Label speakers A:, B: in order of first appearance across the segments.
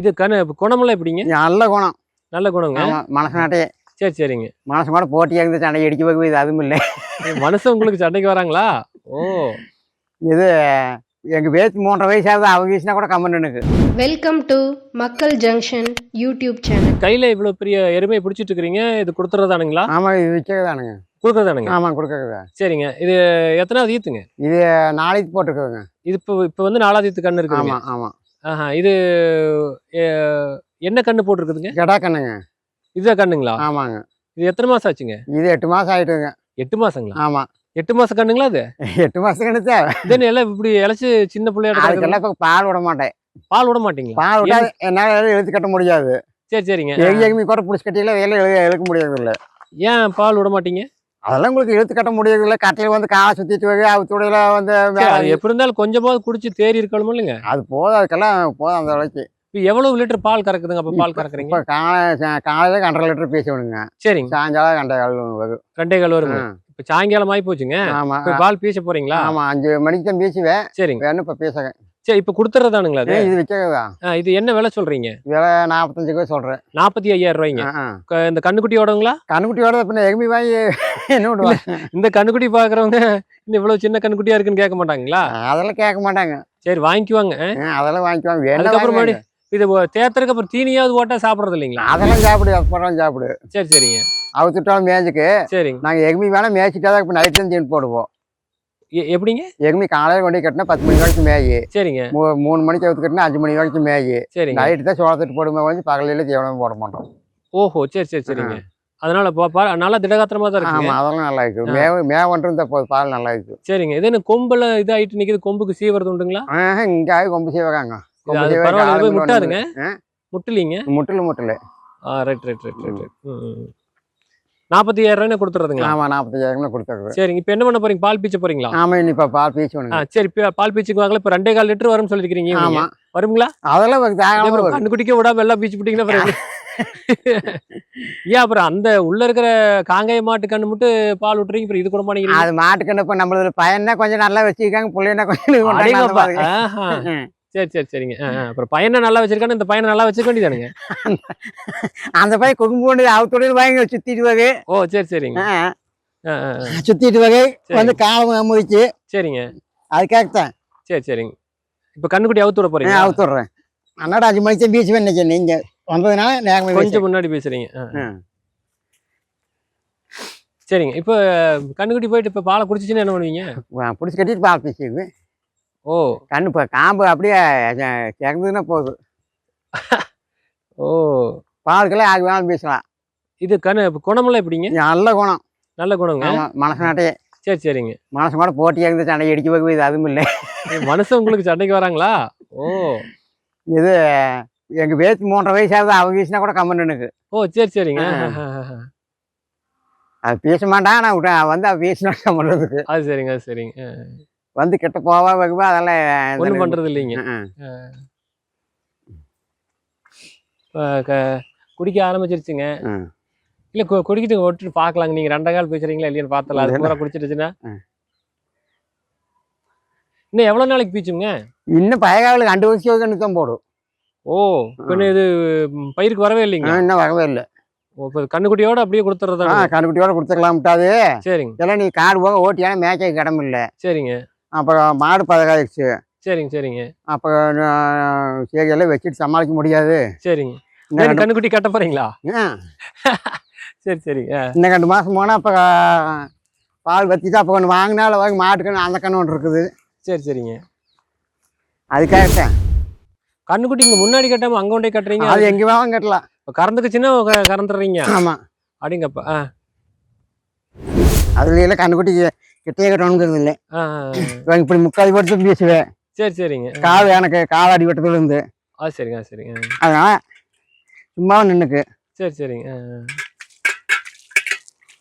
A: இது கண குணமெல்லாம் எப்படிங்க?
B: நல்ல குணம்.
A: நல்ல குணங்க?
B: ஆமா மனசு நாட்டே
A: சரி சரிங்க.
B: மனசு கூட போட்டியாக இருந்து சண்டை அடிக்க வைக்க இது அதுவும் இல்லை.
A: மனுஷன் உங்களுக்கு சண்டைக்கு வராங்களா? ஓ.
B: இது எங்க பேச்சு மூன்றரை வயசு ஆகுது அவங்க வீசினா கூட கம்மன் எனக்கு
C: welcome to Makkal junction YouTube channel
A: கையில இவ்வளவு பெரிய எருமையை பிடிச்சிட்டு இருக்கிறீங்க இது கொடுத்துறதானுங்களா?
B: ஆமா இது விற்கிறதானுங்க
A: கொடுக்கறதானுங்க?
B: ஆமா கொடுக்கறதா.
A: சரிங்க. இது எத்தனாவது ஈத்துங்க?
B: இது நாளைக்கு போட்டுருக்குதுங்க.
A: இது இப்போ இப்போ வந்து நாலாவது ஈத்து கண்ணு இருக்குங்க
B: ஆமா ஆமா.
A: ஆஹா இது என்ன கண்ணு போட்டிருக்குதுங்க?
B: கெடா கண்ணுங்க.
A: இதுதான் கண்ணுங்களா?
B: ஆமாங்க.
A: இது எத்தனை மாசம் ஆச்சுங்க?
B: இது எட்டு மாசம் ஆயிட்டுங்க.
A: எட்டு மாசங்களா?
B: ஆமா.
A: எட்டு மாசம் கண்ணுங்களா அது?
B: எட்டு மாசம் கணிச்சா
A: இதென்ன எல்லாம் இப்படி இழைச்சு சின்ன பிள்ளையாட.
B: அதுக்கெல்லாம் பால் விட மாட்டேன்.
A: பால் விட மாட்டீங்களா?
B: பால் விட்டா என்னால எழுத்து கட்ட முடியாது.
A: சரி சரிங்க.
B: எங்க எங்கேயுமே கூட பிடிச்சி கட்டியில வேலை எழுக்க முடியாது இல்ல
A: ஏன் பால் விட மாட்டீங்க?
B: அதெல்லாம் உங்களுக்கு எழுத்து கட்ட முடியாது இல்ல கட்டையில வந்து காலை போய் அவுத்துடையில வந்து
A: எப்படி இருந்தாலும் கொஞ்சமாவது குடிச்சு தேறி இருக்கணும் இல்லைங்க?
B: அது போதும். அதுக்கெல்லாம் போதும் அந்த விலைக்கு
A: இப்போ எவ்வளவு லிட்டர் பால் கறக்குதுங்க? அப்ப பால் கறக்குறீங்க?
B: இப்ப காலை காலையில கண்டரை லிட்டர் பேசணுங்க
A: சரிங்க.
B: சாயங்காலம் கண்டை கால் வரும்.
A: ரெண்டே கால் வருங்க
B: ஆ.
A: இப்போ சாயங்காலம் ஆகி போச்சுங்க.
B: ஆமா.
A: இப்போ பால் பீச போறீங்களா?
B: ஆமா. அஞ்சு மணிக்கு தான் பேசுவேன்.
A: சரிங்க.
B: வேணும் இப்ப பேசுங்க
A: சரி இப்போ கொடுத்துறதானுங்களா அது?
B: இது
A: ஆ, இது என்ன விலை சொல்றீங்க?
B: விலை நாற்பத்தஞ்சுக்கு சொல்றேன்.
A: நாற்பத்தி ஐயாயிரம் ரூபாய்ங்க. இந்த கண்ணுக்குட்டியோடங்களா
B: கண்ணுக்குட்டியோட பின்ன எகுமி வாங்கி என்ன
A: இந்த கண்ணுக்குட்டி பாக்குறவங்க இன்னும் இவ்வளவு சின்ன கண்ணுக்குட்டியா இருக்குன்னு கேட்க மாட்டாங்களா?
B: அதெல்லாம் கேட்க மாட்டாங்க.
A: சரி வாங்கிக்குவாங்க.
B: அதெல்லாம் வாங்கிக்குவாங்க. வேணும்
A: அதுக்கப்புறம்
B: வாங்குவாங்க.
A: மறுபடி இது தேத்துறதுக்கு அப்புறம் தீனியாவது ஓட்டா சாப்பிடுறது இல்லைங்களா?
B: அதெல்லாம் சாப்பிடு அப்புறம் சாப்பிடு.
A: சரி சரிங்க.
B: அவுத்துட்டாலும் மேய்ச்சிக்கு
A: சரிங்க.
B: நாங்க எகுமி வேணா மேய்ச்சிட்டா தான் இப்போ நைட் தான் தீன் போடுவோம்.
A: எப்படிங்க?
B: எகுமி காலையில கொண்டு கட்டினா பத்து மணி வரைக்கும் மேயி.
A: சரிங்க.
B: மூணு மணிக்கு அவுத்து கட்டினா அஞ்சு மணி வரைக்கும் மேயி.
A: சரிங்க.
B: நைட்டு தான் சோளத்துட்டு போடுமே வந்து பகலையில தீவனம் போட மாட்டோம்.
A: ஓஹோ சரி சரி சரிங்க. அதனால பா- பா- நல்லா திடகாத்திரமா தான் இருக்குங்க.
B: ஆமா அதெல்லாம் நல்லா இருக்கு. மேவ மேவன்ட்டு இருந்தா போதும் பால் நல்லா இருக்கு.
A: சரிங்க. இது என்ன கொம்புல இதாயிட்டு நிக்குது? கொம்புக்கு சீவறது உண்டுங்களா?
B: இங்க கொம்பு செய்வாங்க
A: இது
B: கொம்பு
A: அது
B: சீவக
A: பரவாயில்ல. இது போய்
B: ஆளுங்க
A: முட்டாதுங்க? முட்டலிங்க?
B: முட்டில் முட்டில்.
A: ரைட் ரைட் ரைட் ரைட் நாற்பத்தி ரூபாய் கொடுத்துறதுங்களா?
B: ஆமா நாற்பத்தஞ்சாயிரம் கொடுத்துருக்குது
A: சரிங்க. இப்போ என்ன பண்ண போறீங்க? பால் பீச்ச போறீங்களா?
B: ஆமா இப்ப பால் பீச்சு
A: சரி. பால் பீச்சுக்கு வாங்கல. இப்போ ரெண்டே கால் லிட்டர் வரும்னு சொல்லிருக்கீங்க
B: ஆமா.
A: வருங்களா?
B: அதெல்லாம்.
A: கண்ணு குடிக்க விடாம எல்லாம் பீச்சு எப்படி? ஏன் அப்புறம் அந்த உள்ள இருக்கிற காங்காய மாட்டு கண்ணு மட்டும் பால் விட்டுறீங்க அப்புறம் இது கூட மாட்டேங்கிறீங்க
B: அது மாட்டுக்கண்ணு இப்ப நம்மளது பையனா கொஞ்சம் நல்லா வச்சிருக்காங்க பிள்ளைனா கொஞ்சம்
A: சரி சரி சரிங்க. அப்புறம் பையனை நல்லா வச்சிருக்கானு இந்த பையனை நல்லா வச்சுக்க வேண்டியதானுங்க
B: அந்த பையன் கொண்டு அவத்தோட வாங்கி சுத்திட்டு வகை
A: ஓ சரி சரிங்க.
B: சுத்திட்டு வகை. வந்து காலம் முதிச்சு
A: சரிங்க.
B: அதுக்காகத்தான்
A: சரி சரிங்க. இப்போ கண்ணுக்குட்டி அவுத்து விட போறீங்க
B: அவுத்துடுறேன் அண்ணாட அஞ்சு மணிக்கு பீச் இன்னைக்கு. நீங்க வந்ததுனால நேரமே
A: கொஞ்சம் முன்னாடி பேசுறீங்க. சரிங்க. இப்போ கண்ணுக்குட்டி போயிட்டு இப்போ பாலை குடிச்சிச்சுன்னா என்ன பண்ணுவீங்க?
B: பிடிச்சி கட்டிட்டு பால் பீச்சுக்கு
A: ஓ.
B: கண்ணு இப்போ காம்பு அப்படியே இறங்குதுன்னா போகுது.
A: ஓ.
B: பாலுக்கெல்லாம் யாருக்கு வேணாலும் பேசலாம்.
A: இது கண்ணு இப்போ குணமெல்லாம் எப்படிங்க?
B: நல்ல குணம்.
A: நல்ல குணங்க?
B: ஆமா மனசு நாட்டையே
A: சரி சரிங்க.
B: மனசு கூட போட்டி இருந்து சண்டை அடிக்க வைக்க இது அதுவும் இல்லை.
A: மனுஷன் உங்களுக்கு சண்டைக்கு வராங்களா? ஓ.
B: இது எங்க பேச்சு மூன்றரை வயசு ஆகுது அவங்க வீசினா கூட கம்மன் எனக்கு
A: ஓ சரி சரிங்க.
B: அது பேச மாட்டான் நான் விட்டேன் வந்து அவ பேசினா கம்மன்றதுக்கு
A: அது சரிங்க அது சரிங்க.
B: வந்து கிட்ட போவா வைக்குவா அதெல்லாம்
A: ஒண்ணும் பண்றது இல்லைங்க
B: ம்,
A: இப்ப க- குடிக்க ஆரம்பிச்சிருச்சுங்க. இல்ல கு- குடிக்கிட்டு விட்டுட்டு பாக்கலாங்க. நீங்க ரெண்டே கால் பேசுறீங்களா இல்லையான்னு பார்த்தலாம் அது பூரா குடிச்சிருச்சுன்னா. இன்னும் எவ்வளவு நாளைக்கு பீச்சுங்க?
B: இன்னும் பயகாவில் ரெண்டு வருஷம் தான் போடும்.
A: ஓ பின்ன இது பயிருக்கு வரவே இல்லைங்க?
B: இன்னும் வரவே இல்லை.
A: ஓ, இப்ப கண்ணுக்குட்டியோட அப்படியே கொடுத்துறதா
B: கண்ணுக்குட்டியோட கொடுத்துக்கலாம்ட்டாது.
A: சரிங்க.
B: இதெல்லாம் நீ காடு போக ஓட்டியான மேய்க்க கிடம் இல்லை
A: சரிங்க.
B: அப்புறம் மாடு பதகாயிடுச்சு
A: சரிங்க சரிங்க.
B: அப்புறம் சரி எல்லாம் வச்சுட்டு சமாளிக்க முடியாது.
A: சரிங்க. கண்ணுக்குட்டி கட்ட போறீங்களா?
B: ஆ,
A: சரி சரி
B: இன்னும் ரெண்டு மாதம் போனால் அப்போ பால் வச்சுட்டு அப்போ ஒன்று வாங்கினால வாங்கி மாட்டுக்கண்ணு அந்த கண்ணு ஒன்று இருக்குது.
A: சரி சரிங்க.
B: அதுக்காகத்தான்
A: கண்ணுக்குட்டி இங்க முன்னாடி கட்டாம அங்க கொண்டே கட்டுறீங்க?
B: அது எங்கே வேணாலும் கட்டலாம்.
A: இப்ப கறந்துக்குச்சுன்னா கறந்துடுறீங்க
B: ஆமாம்
A: அப்படிங்கப்பா ஆ.
B: அதுல எல்லாம் கண்ணுக்குட்டி கிட்டே கட்டணுங்கிறது இல்லை.
A: ஆ, ஆ, ஆ.
B: இப்படி முக்கால் படுத்து பேசுவேன்
A: சரி சரிங்க.
B: கால் எனக்கு கால் அடிபட்டதுல இருந்து.
A: அது சரிங்க சரிங்க ஆ.
B: அதனால சும்மா நின்னுக்கு.
A: சரி சரிங்க ஆ, ஆ.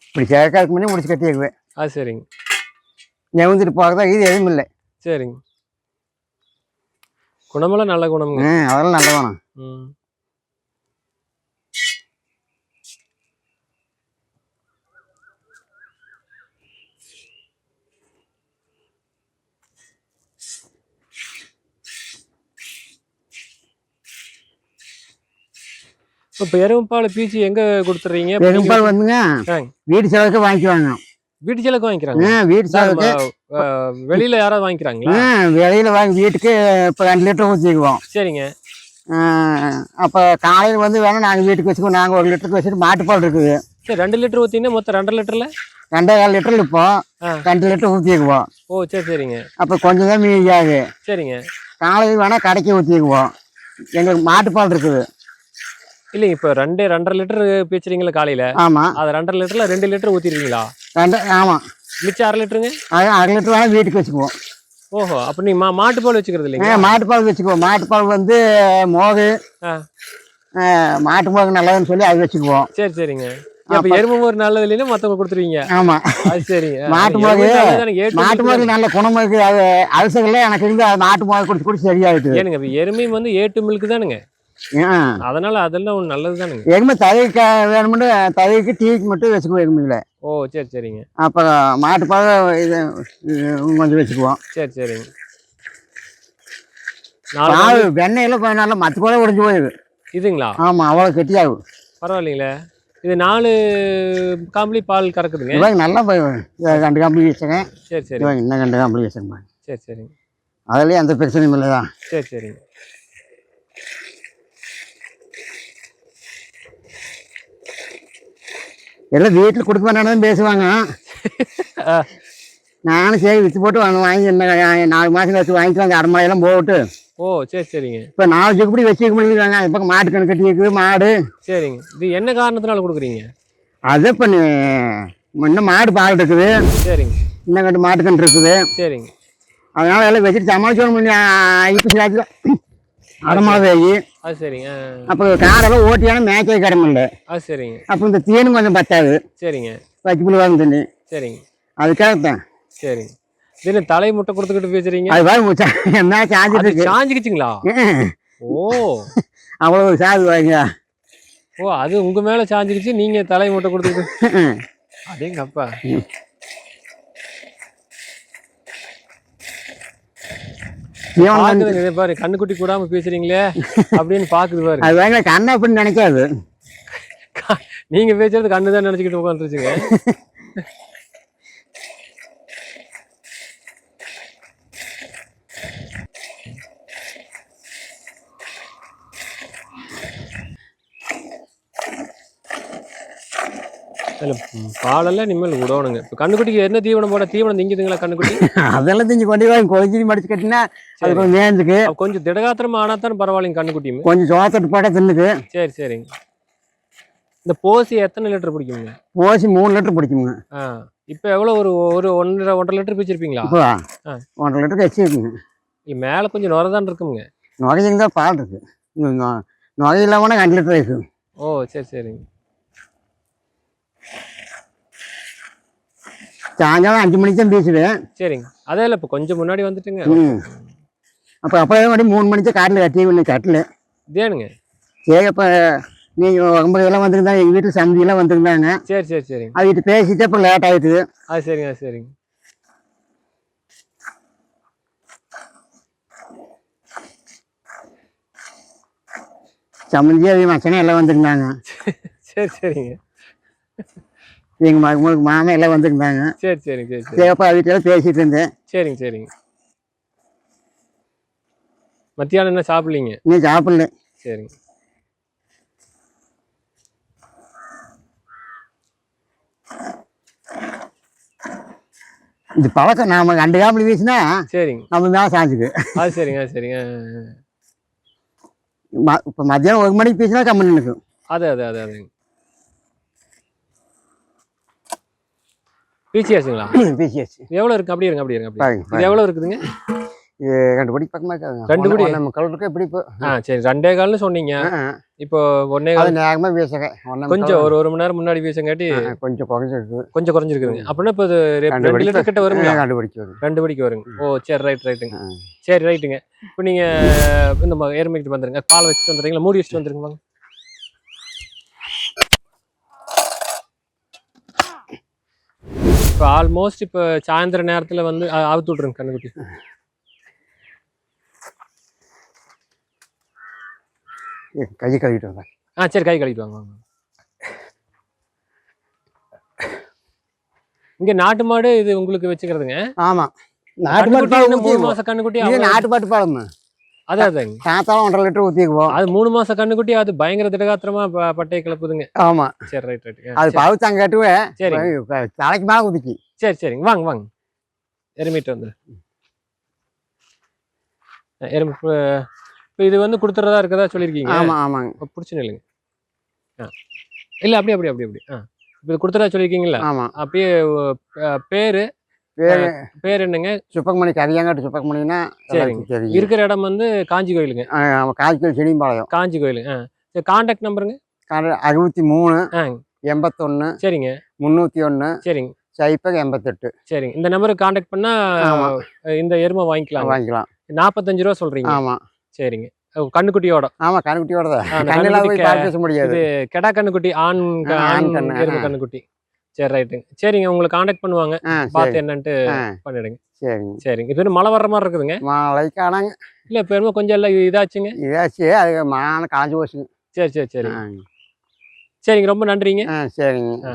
B: இப்படி சேர்க்காதுக்கு முன்னே முடிச்சு கட்டிக்குவேன்
A: அது சரிங்க.
B: நெவுந்துட்டு போகிறதா இது எதுவும் இல்லை.
A: சரிங்க. குணமெல்லாம் நல்ல குணம்ங்க.
B: அதெல்லாம் நல்ல
A: ம். இப்போ எருமைப்பால் பீச்சி எங்க கொடுத்துறீங்க?
B: பெரும்பால் வந்துங்க.
A: ஆ.
B: வீட்டு செலவுக்கு வாங்கிக்குவாங்க.
A: வீட்டு செலவுக்கு வாங்கிக்கிறாங்க?
B: வீட்டு செலவுக்கு.
A: வெளியில யாராவது வாங்கிக்கிறாங்களா?
B: வெளியில வாங்கி வீட்டுக்கு இப்போ ரெண்டு லிட்டர் ஊற்றிக்குவோம்
A: சரிங்க.
B: அப்போ காலையில் வந்து வேணால் நாங்கள் வீட்டுக்கு வச்சுக்குவோம். நாங்கள் ஒரு லிட்டருக்கு வச்சுட்டு மாட்டுப்பால் இருக்குது.
A: சரி ரெண்டு லிட்டர் ஊத்தினா மொத்தம் ரெண்டரை லிட்டர்ல?
B: ரெண்டே கால் லிட்டர் இப்போ
A: ஆ.
B: ரெண்டு லிட்டர் ஊற்றிக்குவோம்
A: ஓ சரி சரிங்க.
B: அப்போ கொஞ்சம் தான் மீதியாகு
A: சரிங்க.
B: காலையில் வேணால் கடைக்கு ஊற்றிக்குவோம் எங்களுக்கு மாட்டுப்பால் இருக்குது.
A: இல்லைங்க இப்போ ரெண்டு ரெண்டரை லிட்டர் பீச்சுறீங்களா காலையில.
B: ஆமாம்
A: அது ரெண்டரை லிட்டர்ல ரெண்டு லிட்டர் ஊத்திருக்கீங்களா
B: ரெண்டு ஆமாம்
A: மிச்சம் அரை லிட்டருங்க?
B: அரை லிட்டர் வேணால் வீட்டுக்கு வச்சுக்குவோம்.
A: ஓஹோ அப்ப நீங்க மா மாட்டு பால் வச்சுக்கிறது இல்லைங்க
B: மாட்டுப்பால் வச்சுக்குவோம். மாட்டுப்பால் வந்து மோகு மாட்டு மோகு நல்லதுன்னு சொல்லி அது வச்சுக்குவோம்.
A: சரி சரிங்க. அப்ப எருமை ஒரு நல்லது இல்லைன்னா மத்தவங்க கொடுத்துருவீங்க.
B: ஆமாம்
A: அது சரிங்க
B: மாட்டு மோகு- மாட்டு மோகு நல்ல குணமாக இருக்குது அது அலசகல்ல எனக்கு இருந்து மாட்டு மோகு குடிச்சு குடிச்சு சரியாயிட்டு.
A: ஏனுங்க எருமையும் வந்து ஏட்டு மில்க் தானுங்க. அதனால அதெல்லாம் ஒண்ணு நல்லது தானுங்க
B: எருமை தவிர்க்க வேணும்னு தவிர்க்கு டீக்கு மட்டும் வச்சுக்குவோம் எருமையில்
A: ஓ சரி சரிங்க.
B: அப்புறம் மாட்டுப்பால் இது கொஞ்சம் வச்சுக்குவோம்.
A: சரி சரிங்க. நாலு
B: வெண்ணெயில் போனால மற்ற கூட உடைஞ்சு போயிடுது.
A: இதுங்களா?
B: ஆமாம் அவ்வளோ கெட்டியாகும்.
A: பரவாயில்லைங்களே. இது நாலு காம்பளி பால் கறக்குதுங்க.
B: இவங்க நல்லா ரெண்டு கம்பளி வச்சுங்க
A: சரி சரி.
B: இவங்க இன்னும் ரெண்டு கம்பளி வச்சுங்க
A: சரி சரிங்க.
B: அதுலேயும் எந்த பிரச்சனையும் இல்லை தான்
A: சரி சரிங்க.
B: எல்லாம் வீட்டில் கொடுக்க வேண்டாம் பேசுவாங்க. நானும் சரி விற்று போட்டு வாங்கி என்ன நாலு மாதம் கழிச்சு வாங்கிட்டு வந்து அடமலையெல்லாம் போட்டு.
A: ஓ சரி சரிங்க.
B: இப்போ நாலு செக்குப்படி வச்சுக்க முடியுறாங்க அது பக்கம் மாட்டு கணக்கு கட்டி இருக்குது மாடு.
A: சரிங்க. இது என்ன காரணத்தினால கொடுக்குறீங்க?
B: அதை இப்போ இன்னும் மாடு பால் இருக்குது.
A: சரிங்க.
B: இன்னும் கண்டு மாட்டு கன்று இருக்குது.
A: சரிங்க.
B: அதனால எல்லாம் வச்சுட்டு சமாளிச்சோம் ஐப்பசி ராஜில் அடமலை வேகி
A: அது சரிங்க.
B: அப்போ காரெல்லாம் ஓட்டியான மேய்ச்சல் கிடமில்ல
A: அது சரிங்க.
B: அப்போ இந்த தீனும் கொஞ்சம் பத்தாது.
A: சரிங்க.
B: வச்சு புழுவாங்க தண்ணி.
A: சரிங்க.
B: அதுக்காகத்தான்
A: சரிங்க. தினம் தலை முட்டை கொடுத்துக்கிட்டு பேசுறீங்க
B: அது முச்சா என்ன சாஞ்சிட்டு
A: சாஞ்சிக்கிச்சுங்களா? ஓ.
B: அவ்வளோ சாது வாங்க.
A: ஓ அது உங்க மேல சாஞ்சிக்கிச்சு நீங்க தலை முட்டை கொடுத்துக்கிட்டு. அதேங்கப்பா
B: ஜீவனம் வந்து-
A: பாக்குதுங்க பாரு கண்ணுக்குட்டி கூடாம பேசுறீங்களே அப்படின்னு பாக்குது பாரு.
B: அது வாங்க கண்ணை அப்படின்னு நினைக்காது.
A: நீங்க பேசுறது கண்ணு தான் நினைச்சுக்கிட்டு உட்காந்துருச்சுங்க இல்ல பாலெல்லாம் இனிமேல் விடணுங்க. இப்போ கண்ணுக்குட்டிக்கு என்ன தீவனம் போட தீவனம் திங்குதுங்களா கண்ணுக்குட்டி?
B: அதெல்லாம் திஞ்சு கொண்டு போய் கொலைஞ்சி மடிச்சு கட்டினா அது கொஞ்சம்
A: அப்ப கொஞ்சம் திடகாத்திரமா ஆனா தான் பரவாயில்லைங்க கண்ணுக்குட்டியுமே.
B: கொஞ்சம் சோத்தட்டு போட்டால் தின்னுக்கு.
A: சரி சரிங்க. இந்த போசி எத்தனை லிட்டர் பிடிக்குங்க?
B: ஓசி மூணு லிட்டர் பிடிக்குங்க.
A: ஆ இப்போ எவ்வளோ ஒரு ஒரு ஒன்றரை ஒன்றரை லிட்டர் பிடிச்சிருப்பீங்களா ஆ.
B: ஒன்றரை லிட்டருக்கு வச்சுருக்குங்க
A: இல்லை மேலே கொஞ்சம் நுரதான் இருக்குங்க.
B: நுகைங்க தான் பால் இருக்கு. நுகை இல்லாமல் ரெண்டு லிட்டர் இருக்கு.
A: ஓ சரி சரிங்க.
B: சாயங்காலம் அஞ்சு மணிக்கு தான் பேசுவேன்.
A: சரிங்க. அதே இல்லை இப்போ கொஞ்சம் முன்னாடி வந்துட்டுங்க.
B: ம். அப்போ அப்போவே மணி மூணு மணிக்கு காட்டில் கட்டி ஒன்று கட்டல.
A: இதேனுங்க.
B: சரி அப்போ நீங்கள் ஒன்பது எல்லாம் வந்திருந்தாங்க எங்கள் வீட்டில் சந்தியெல்லாம் வந்திருந்தாங்க.
A: சரி சரி சரிங்க.
B: அவகிட்ட பேசிட்டு அப்புறம் லேட் ஆயிடுது
A: அது சரிங்க அது சரிங்க.
B: சம்மந்தி அவங்க மச்சனே எல்லாம் வந்திருந்தாங்க.
A: சரி சரிங்க.
B: எங்கள் மகளுக்கு மாமன் எல்லாம் வந்திருந்தாங்க.
A: சரி சரிங்க சரி சரி.
B: சரி அப்போ அவகிட்ட பேசிட்டு இருந்தேன்.
A: சரிங்க சரிங்க. மத்தியானம் என்ன சாப்பிட்லீங்க?
B: இன்னும் சாப்பிடல.
A: சரிங்க.
B: இது பழக்கம் நாம ரெண்டு காம்பளி வீசினா
A: சரிங்க.
B: நம்ம மேலே சாஞ்சுக்கு
A: அது சரிங்க அது சரிங்க.
B: இப்போ மத்தியானம் ஒரு மணிக்கு பேசினா கம்மன் நிற்கும்
A: அது அது அது அதுங்க. பீச்சியாச்சுங்களா
B: பேசியாச்சு
A: எவ்வளோ இருக்கு? அப்படி இருங்க அப்படி இருங்க அப்படி. எவ்வளோ இருக்குதுங்க?
B: இது ரெண்டு படி பக்கமாக இருக்காங்க
A: ரெண்டு படி?
B: நம்ம கலருக்கு எப்படி இப்போ?
A: ஆ சரி. ரெண்டே கால்னு சொன்னீங்க. இப்போ ஒன்னே கால்
B: நேரமாக ஒன்றே
A: கொஞ்சம் ஒரு ஒரு மணி நேரம் முன்னாடி பேசங்காட்டி
B: கொஞ்சம் குறைஞ்சிருக்கு.
A: கொஞ்சம் குறைஞ்சிருக்குதுங்க. அப்படின்னா இப்போ
B: ரெண்டு
A: லிட்டர் கிட்ட வருங்களா?
B: ரெண்டு படிக்கு வரும்
A: ரெண்டு படிக்கு வருங்க. ஓ சரி ரைட் ரைட்டுங்க. சரி ரைட்டுங்க. இப்போ நீங்க இந்த ம- எருமைக்கு வந்துருங்க. பால் வச்சுட்டு வந்துடுறீங்களா? மூடி வச்சுட்டு வந்துருங்க இப்போ ஆல்மோஸ்ட் இப்போ சாயந்தர நேரத்துல வந்து அவுத்து விட்ருங்க கண்ணுக்குட்டி.
B: கையை கழுவிட்டு வந்தேன்
A: ஆ சரி கை கழுவிட்டு வாங்க வாங்க. இங்க நாட்டு மாடு இது உங்களுக்கு வச்சுக்கிறதுங்க?
B: ஆமாம் நாட்டு மாட்டு
A: மூணு மாசம் கண்ணுக்குட்டி
B: நாட்டு பாட்டு பாலம்மா
A: அதான் அதாங்க.
B: சாத்தாலும் ஒன்றரை லிட்டர் ஊற்றிக்குவோம்
A: அது மூணு மாசம் கண்ணுக்குட்டி அது பயங்கர திடகாத்திரமா பட்டையை கிளப்புதுங்க.
B: ஆமாம்
A: சரி ரைட் ரைட்
B: அது பழுத்தாங்க கட்டுவேன்
A: சரி.
B: தலைக்கு மேலே குதிச்சு
A: சரி சரிங்க வாங்க வாங்க. எருமிட்டு வந்து எருமை இப்போ இது வந்து கொடுத்துறதா இருக்கதா சொல்லியிருக்கீங்க
B: ஆமாம் ஆமாங்க.
A: இப்போ பிடிச்சி நில்லுங்க. ஆ. இல்லை அப்படி அப்படி அப்படி அப்படி. ஆ. இப்போ இது கொடுத்துறதா சொல்லியிருக்கீங்களா
B: ஆமாம்
A: அப்படியே பேரு
B: பேர்
A: பேர் என்னங்க?
B: சுப்பக்கமணி கரியாங்காட்டு சுப்பக்கமணின்னா
A: சரிங்க. இருக்கிற இடம் வந்து காஞ்சி கோயிலுங்க.
B: செடிம்பாளையம்
A: காஞ்சி கோயில் ஆ. சரி காண்டாக்ட் நம்பருங்க
B: அறுபத்தி மூணு எண்பத்தொன்று
A: சரிங்க.
B: முந்நூற்றி ஒன்று
A: சரிங்க.
B: சைப்பக எண்பத்தெட்டு.
A: சரிங்க. இந்த நம்பருக்கு காண்டாக்ட் பண்ணா
B: ஆமா.
A: அஹ், இந்த எருமை வாங்கிக்கலாம்
B: வாங்கிக்கலாம்.
A: நாற்பத்தஞ்சு ரூபா சொல்றீங்க.
B: ஆமாம்
A: சரிங்க. கண்ணுக்குட்டியோட.
B: ஆமாம் கண்ணுக்குட்டியோட தான் கண்ணில் போய் பேச முடியாது.
A: கெடா கண்ணுக்குட்டி ஆண்
B: ஆண் கண்ணு.
A: கண்ணுக்குட்டி. சரி ரைட்டுங்க சரிங்க. உங்களை காண்டாக்ட் பண்ணுவாங்க. பார்த்து என்னன்ட்டு பண்ணிடுங்க.
B: சரிங்க.
A: சரிங்க. வந்து மழை வர்ற மாதிரி இருக்குதுங்க?
B: மழை காணாங்க
A: இல்ல இப்போ என்னமோ கொஞ்சம் எல்லாம் இதாச்சுங்க.
B: இதாச்சு. அது மான காஞ்சி போச்சுங்க.
A: சரி சரி சரி.
B: ஆ.
A: சரிங்க. ரொம்ப நன்றிங்க.
B: சரிங்க.
A: ஆ.